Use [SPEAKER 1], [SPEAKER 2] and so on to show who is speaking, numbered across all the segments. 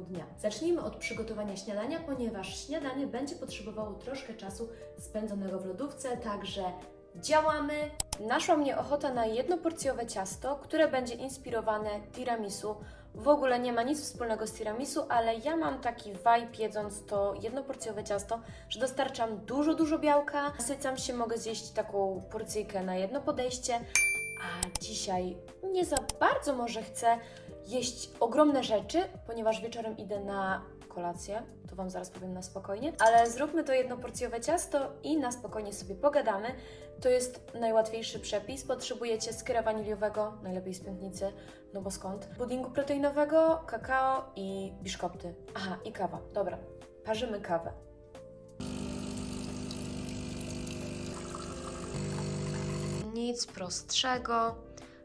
[SPEAKER 1] ciągu dnia. Zacznijmy od przygotowania śniadania, ponieważ śniadanie będzie potrzebowało troszkę czasu spędzonego w lodówce, także działamy. Naszła mnie ochota na jednoporcjowe ciasto, które będzie inspirowane tiramisu. W ogóle nie ma nic wspólnego z tiramisu, ale ja mam taki vibe jedząc to jednoporcjowe ciasto, że dostarczam dużo, dużo białka, nasycam się, mogę zjeść taką porcyjkę na jedno podejście, a dzisiaj nie za bardzo może chcę jeść ogromne rzeczy, ponieważ wieczorem idę na kolację, to Wam zaraz powiem na spokojnie, ale zróbmy to jednoporcjowe ciasto i na spokojnie sobie pogadamy. To jest najłatwiejszy przepis. Potrzebujecie skyra waniliowego, najlepiej z piętnicy, no bo skąd? Puddingu proteinowego, kakao i biszkopty. Aha, i kawa. Dobra, parzymy kawę. Nic prostszego.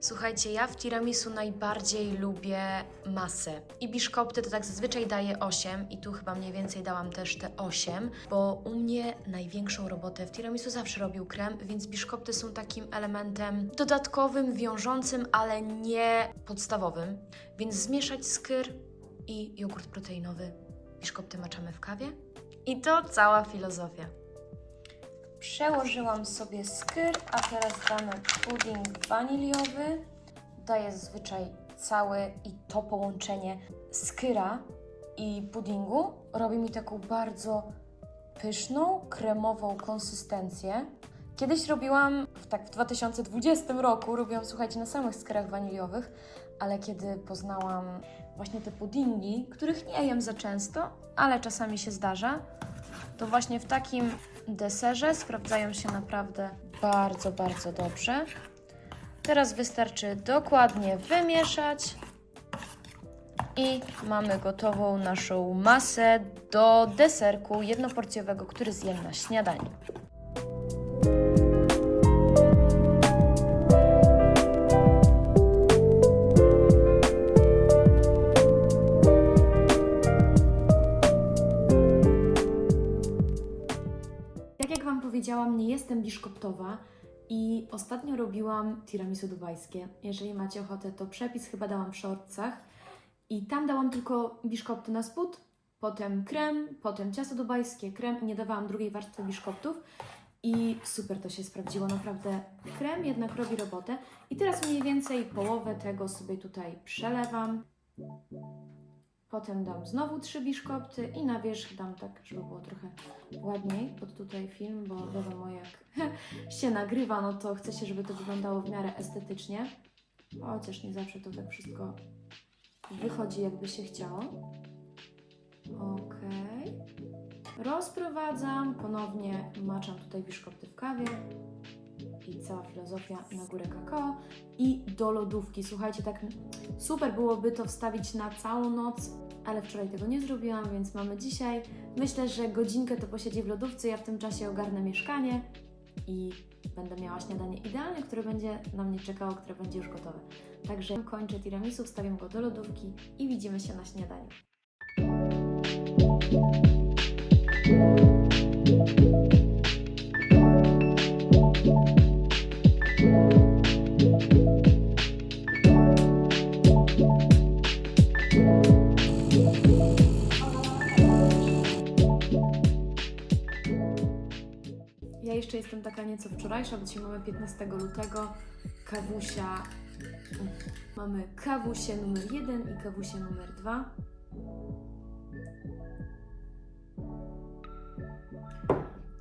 [SPEAKER 1] Słuchajcie, ja w tiramisu najbardziej lubię masę. I biszkopty to tak zazwyczaj daję 8 i tu chyba mniej więcej dałam też te 8, bo u mnie największą robotę w tiramisu zawsze robił krem, więc biszkopty są takim elementem dodatkowym, wiążącym, ale nie podstawowym. Więc zmieszać skyr i jogurt proteinowy. Biszkopty maczamy w kawie. I to cała filozofia. Przełożyłam sobie skyr, a teraz damy pudding waniliowy. Daję zazwyczaj cały i to połączenie skyra i puddingu robi mi taką bardzo pyszną, kremową konsystencję. Kiedyś robiłam, tak w 2020 roku, robiłam, słuchajcie, na samych skyrach waniliowych, ale kiedy poznałam właśnie te puddingi, których nie jem za często, ale czasami się zdarza, to właśnie w takim deserze sprawdzają się naprawdę bardzo, bardzo dobrze. Teraz wystarczy dokładnie wymieszać i mamy gotową naszą masę do deserku jednoporcjowego, który zjem na śniadanie. Wam nie jestem biszkoptowa i ostatnio robiłam tiramisu dubajskie. Jeżeli macie ochotę, to przepis chyba dałam w shortsach. I tam dałam tylko biszkopty na spód, potem krem, potem ciasto dubajskie, krem i nie dawałam drugiej warstwy biszkoptów. I super to się sprawdziło, naprawdę. Krem jednak robi robotę. I teraz mniej więcej połowę tego sobie tutaj przelewam. Potem dam znowu trzy biszkopty i na wierzch dam tak, żeby było trochę ładniej pod tutaj film, bo wiadomo jak się nagrywa, no to chce się, żeby to wyglądało w miarę estetycznie. Chociaż nie zawsze to tak wszystko wychodzi jakby się chciało. Okej. Rozprowadzam, ponownie maczam tutaj biszkopty w kawie cała filozofia na górę kakao i do lodówki. Słuchajcie, tak super byłoby to wstawić na całą noc, ale wczoraj tego nie zrobiłam, więc mamy dzisiaj. Myślę, że godzinkę to posiedzi w lodówce, ja w tym czasie ogarnę mieszkanie i będę miała śniadanie idealne, które będzie na mnie czekało, które będzie już gotowe. Także kończę tiramisu, wstawiam go do lodówki i widzimy się na śniadaniu. Jeszcze jestem taka nieco wczorajsza, bo dzisiaj mamy 15 lutego. Kawusia. Mamy kawusie numer 1 i kawusie numer 2.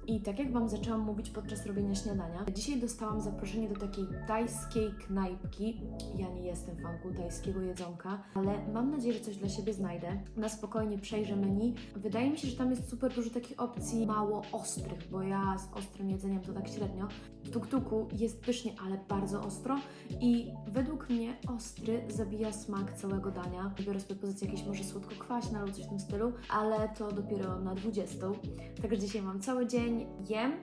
[SPEAKER 1] I tak jak Wam zaczęłam mówić podczas robienia śniadania, dzisiaj dostałam zaproszenie do takiej tajskiej knajpki. Ja nie jestem fanką tajskiego jedzonka, ale mam nadzieję, że coś dla siebie znajdę. Na spokojnie przejrzę menu. Wydaje mi się, że tam jest super dużo takich opcji mało ostrych, bo ja z ostrym jedzeniem to tak średnio. W tuktuku jest pysznie, ale bardzo ostro i według mnie ostry zabija smak całego dania. Biorę sobie pozycję jakieś może słodko-kwaśne albo coś w tym stylu, ale to dopiero na 20. Także dzisiaj mam cały dzień, jem,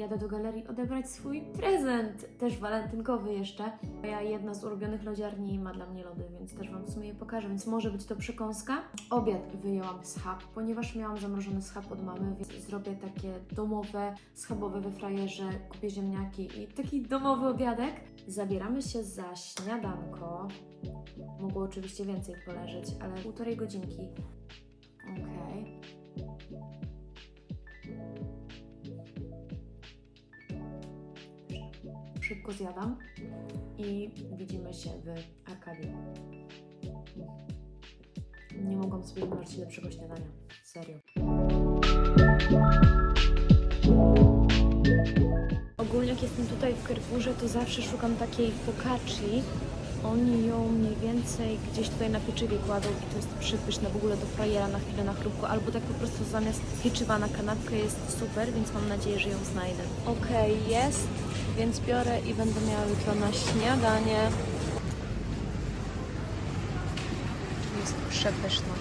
[SPEAKER 1] jadę do galerii odebrać swój prezent, też walentynkowy jeszcze. Moja jedna z ulubionych lodziarni ma dla mnie lody, więc też Wam w sumie je pokażę, więc może być to przekąska. Obiad wyjęłam schab, ponieważ miałam zamrożony schab od mamy, więc zrobię takie domowe, schabowe we frajerze, kupię ziemniaki i taki domowy obiadek. Zabieramy się za śniadanko. Mogło oczywiście więcej poleżeć, ale półtorej godzinki. Okej. Szybko zjadam i widzimy się w Arkadii. Nie mogłam sobie wyobrazić lepszego śniadania. Serio. Ogólnie jak jestem tutaj w Carrefourze, to zawsze szukam takiej focacci. Oni ją mniej więcej gdzieś tutaj na pieczywie kładą i to jest przypyszne w ogóle do frajera na chwilę na chrupku, albo tak po prostu zamiast pieczywa na kanapkę jest super, więc mam nadzieję, że ją znajdę. Okej, jest, więc biorę i będę miała jutro na śniadanie. Jest przepyszna.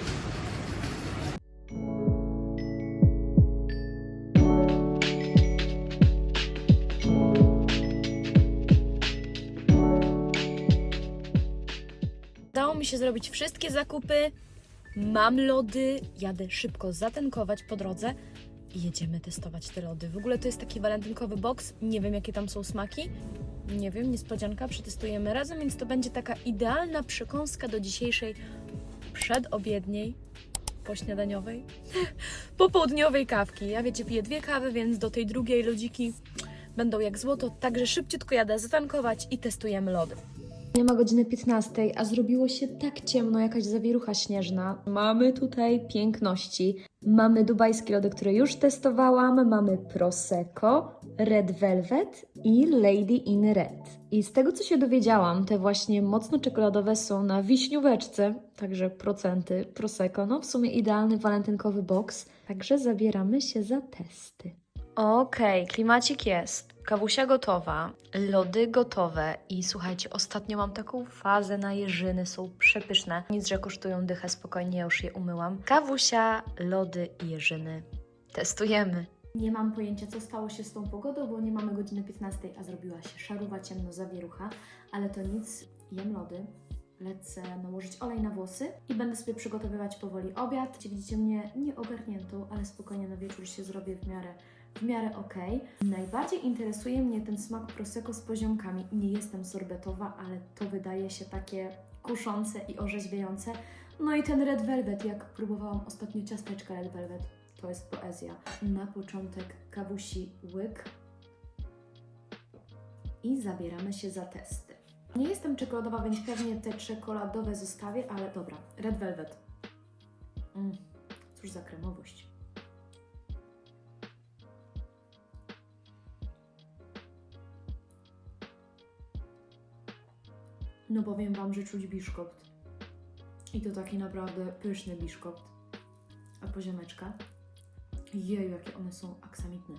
[SPEAKER 1] Udało mi się zrobić wszystkie zakupy. Mam lody. Jadę szybko zatankować po drodze i jedziemy testować te lody. W ogóle to jest taki walentynkowy box. Nie wiem, jakie tam są smaki. Nie wiem, niespodzianka. Przetestujemy razem, więc to będzie taka idealna przekąska do dzisiejszej przedobiedniej, pośniadaniowej, popołudniowej kawki. Ja wiecie, piję dwie kawy, więc do tej drugiej lodziki będą jak złoto. Także szybciutko jadę zatankować i testujemy lody. Nie ma godziny 15, a zrobiło się tak ciemno, jakaś zawierucha śnieżna. Mamy tutaj piękności. Mamy dubajskie lody, które już testowałam. Mamy Prosecco, Red Velvet i Lady in Red. I z tego, co się dowiedziałam, te właśnie mocno czekoladowe są na wiśnióweczce, także procenty Prosecco. No w sumie idealny walentynkowy box. Także zabieramy się za testy. Okej, klimacik jest. Kawusia gotowa, lody gotowe i słuchajcie, ostatnio mam taką fazę na jeżyny, są przepyszne. Nic, że kosztują dychę, spokojnie, ja już je umyłam. Kawusia, lody i jeżyny. Testujemy. Nie mam pojęcia, co stało się z tą pogodą, bo nie mamy godziny 15, a zrobiła się szaruwa, ciemno, zawierucha, ale to nic, jem lody. Lecę nałożyć olej na włosy i będę sobie przygotowywać powoli obiad. Widzicie mnie nieogarniętą, ale spokojnie na wieczór się zrobię w miarę w miarę ok. Najbardziej interesuje mnie ten smak prosecco z poziomkami. Nie jestem sorbetowa, ale to wydaje się takie kuszące i orzeźwiające. No i ten red velvet, jak próbowałam ostatnio ciasteczka red velvet, to jest poezja. Na początek kawusi łyk i zabieramy się za testy. Nie jestem czekoladowa, więc pewnie te czekoladowe zostawię, ale dobra, red velvet. Mm, cóż za kremowość. No powiem Wam, że czuć biszkopt. I to taki naprawdę pyszny biszkopt. A poziomeczka? Jeju, jakie one są aksamitne.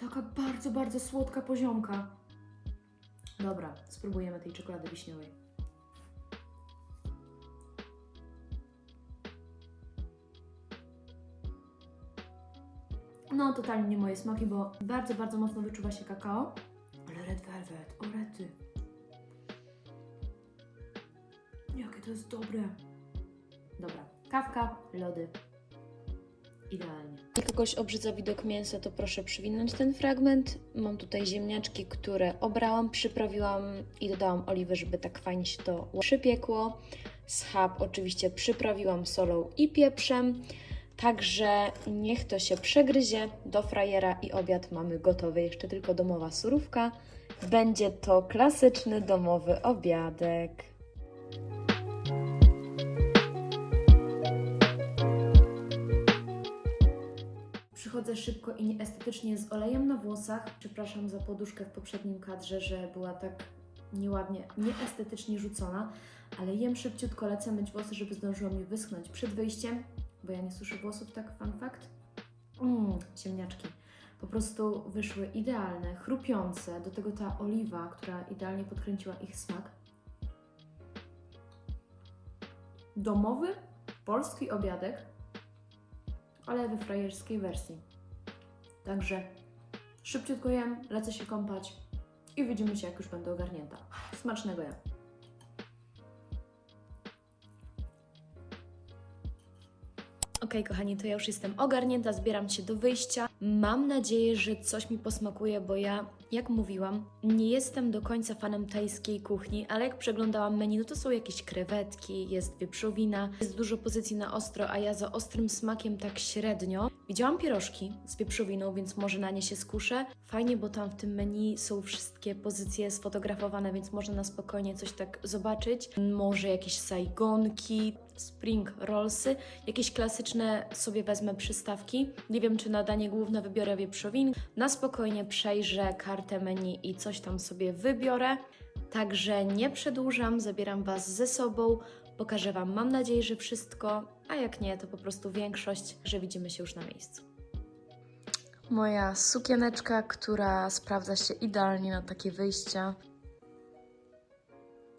[SPEAKER 1] Taka bardzo, bardzo słodka poziomka. Dobra, spróbujemy tej czekolady wiśniowej. No, totalnie nie moje smaki, bo bardzo, bardzo mocno wyczuwa się kakao. Ale red velvet, o rety. Jakie to jest dobre. Dobra, kawka, lody. Idealnie. Jak kogoś obrzydza widok mięsa, to proszę przywinąć ten fragment. Mam tutaj ziemniaczki, które obrałam, przyprawiłam i dodałam oliwy, żeby tak fajnie się to przypiekło. Schab oczywiście przyprawiłam solą i pieprzem. Także niech to się przegryzie do frajera i obiad mamy gotowy. Jeszcze tylko domowa surówka. Będzie to klasyczny domowy obiadek. Przychodzę szybko i nieestetycznie z olejem na włosach. Przepraszam za poduszkę w poprzednim kadrze, że była tak nieładnie, nieestetycznie rzucona, ale jem szybciutko, lecę myć włosy, żeby zdążyło mi wyschnąć przed wyjściem bo ja nie suszę włosów, tak fun fact. Mmm, ciemniaczki. Po prostu wyszły idealne, chrupiące, do tego ta oliwa, która idealnie podkręciła ich smak. Domowy, polski obiadek, ale we frajerskiej wersji. Także szybciutko jem, lecę się kąpać i widzimy się, jak już będę ogarnięta. Smacznego ja. Okej, kochani, to ja już jestem ogarnięta, zbieram się do wyjścia. Mam nadzieję, że coś mi posmakuje, bo ja, jak mówiłam, nie jestem do końca fanem tajskiej kuchni, ale jak przeglądałam menu, no to są jakieś krewetki, jest wieprzowina, jest dużo pozycji na ostro, a ja za ostrym smakiem tak średnio. Widziałam pierożki z wieprzowiną, więc może na nie się skuszę. Fajnie, bo tam w tym menu są wszystkie pozycje sfotografowane, więc można na spokojnie coś tak zobaczyć. Może jakieś sajgonki, spring rollsy, jakieś klasyczne sobie wezmę przystawki. Nie wiem, czy na danie główne wybiorę wieprzowin. Na spokojnie przejrzę kartę menu i coś tam sobie wybiorę. Także nie przedłużam, zabieram Was ze sobą. Pokażę Wam, mam nadzieję, że wszystko, a jak nie, to po prostu większość, że widzimy się już na miejscu. Moja sukieneczka, która sprawdza się idealnie na takie wyjścia.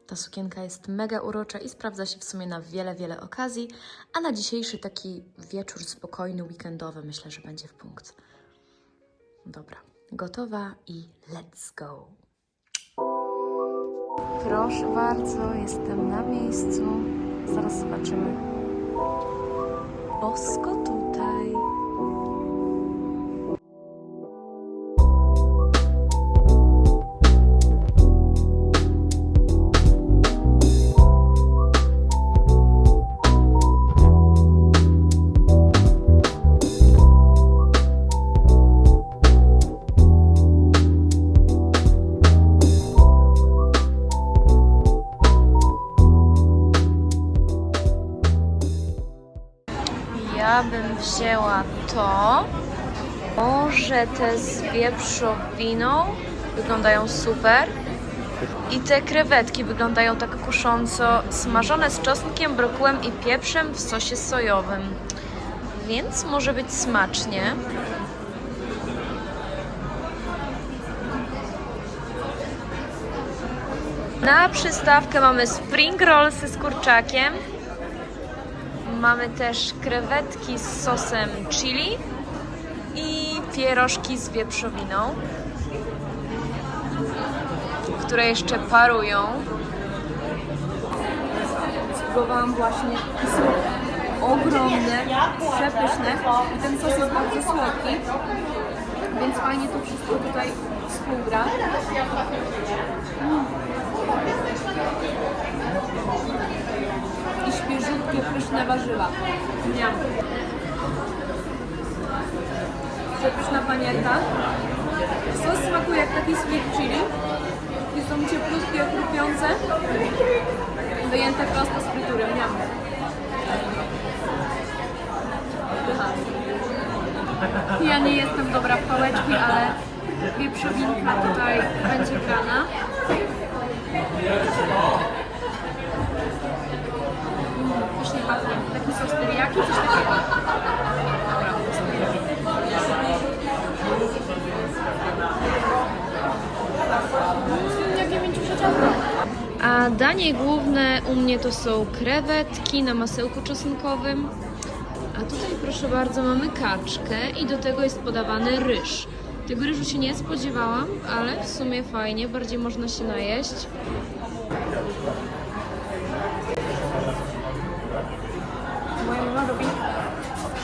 [SPEAKER 1] Ta sukienka jest mega urocza i sprawdza się w sumie na wiele, wiele okazji, a na dzisiejszy taki wieczór spokojny, weekendowy myślę, że będzie w punkt. Dobra, gotowa i let's go. Proszę bardzo, jestem na miejscu. Zaraz zobaczymy. Bosko tutaj. Wzięła to. Może te z wieprzowiną wyglądają super. I te krewetki wyglądają tak kusząco, smażone z czosnkiem, brokułem i pieprzem w sosie sojowym. Więc może być smacznie. Na przystawkę mamy spring rollsy z kurczakiem. Mamy też krewetki z sosem chili i pierożki z wieprzowiną, które jeszcze parują.
[SPEAKER 2] Spróbowałam właśnie ogromne, przepyszne i ten sos jest bardzo słodki, więc fajnie to wszystko tutaj współgra. Mm. Świeżutkie, pyszne warzywa. Miam. Przepyszna panierka. Sos smakuje jak taki sweet chili i są cieplutkie, chrupiące wyjęte prosto z fritury. Miam. Ja nie jestem dobra w pałeczki, ale wieprzowinka tutaj będzie grana. Mm, Pysznie pachnie. Taki sos teriyaki, coś takiego. Dobra, Mm, jakie mięciusie ciasto.
[SPEAKER 1] A danie główne u mnie to są krewetki na masełku czosnkowym. A tutaj proszę bardzo mamy kaczkę i do tego jest podawany ryż. Tego ryżu się nie spodziewałam, ale w sumie fajnie, bardziej można się najeść.
[SPEAKER 2] Moja mama robi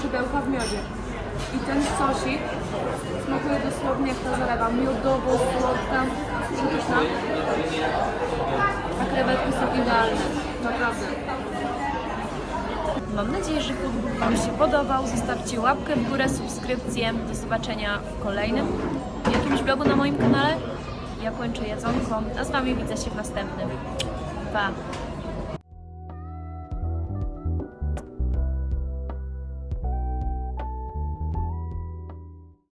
[SPEAKER 2] szydełka w miodzie. I ten sosik smakuje dosłownie jak ta zalewa. Miodowo, słodka, przepyszna. A krewetki są idealne. Naprawdę.
[SPEAKER 1] Mam nadzieję, że foodbook Wam się podobał. Zostawcie łapkę w górę, subskrypcję. Do zobaczenia w kolejnym jakimś vlogu na moim kanale. Ja kończę jedzonko, a z Wami widzę się w następnym. Pa!